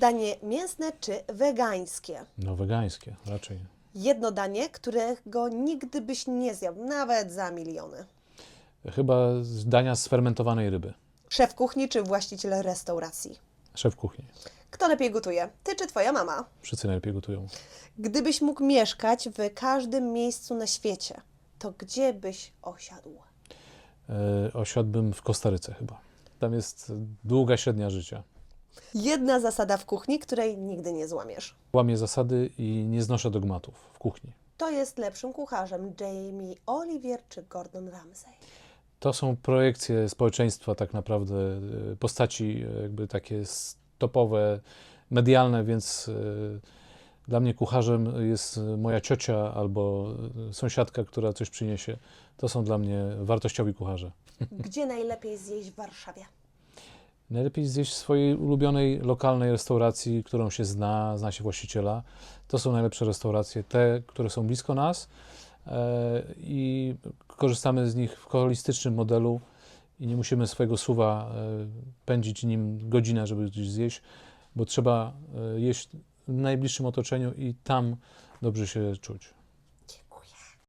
Danie mięsne czy wegańskie? No wegańskie raczej. Jedno danie, którego nigdy byś nie zjadł, nawet za miliony. Chyba z dania z fermentowanej ryby. Szef kuchni czy właściciel restauracji? Szef kuchni. Kto lepiej gotuje? Ty czy twoja mama? Wszyscy najlepiej gotują. Gdybyś mógł mieszkać w każdym miejscu na świecie, to gdzie byś osiadł? E, osiadłbym w Kostaryce chyba. Tam jest długa średnia życia. Jedna zasada w kuchni, której nigdy nie złamiesz. Łamię zasady i nie znoszę dogmatów w kuchni. To jest lepszym kucharzem Jamie Oliver czy Gordon Ramsay. To są projekcje społeczeństwa, tak naprawdę e, postaci e, jakby takie topowe, medialne, więc e, dla mnie kucharzem jest moja ciocia albo sąsiadka, która coś przyniesie. To są dla mnie wartościowi kucharze. Gdzie najlepiej zjeść w Warszawie? Najlepiej zjeść w swojej ulubionej lokalnej restauracji, którą się zna, zna się właściciela. To są najlepsze restauracje, te, które są blisko nas e, i korzystamy z nich w holistycznym modelu i nie musimy swojego suwa e, pędzić nim godzinę, żeby coś zjeść, bo trzeba e, jeść w najbliższym otoczeniu i tam dobrze się czuć.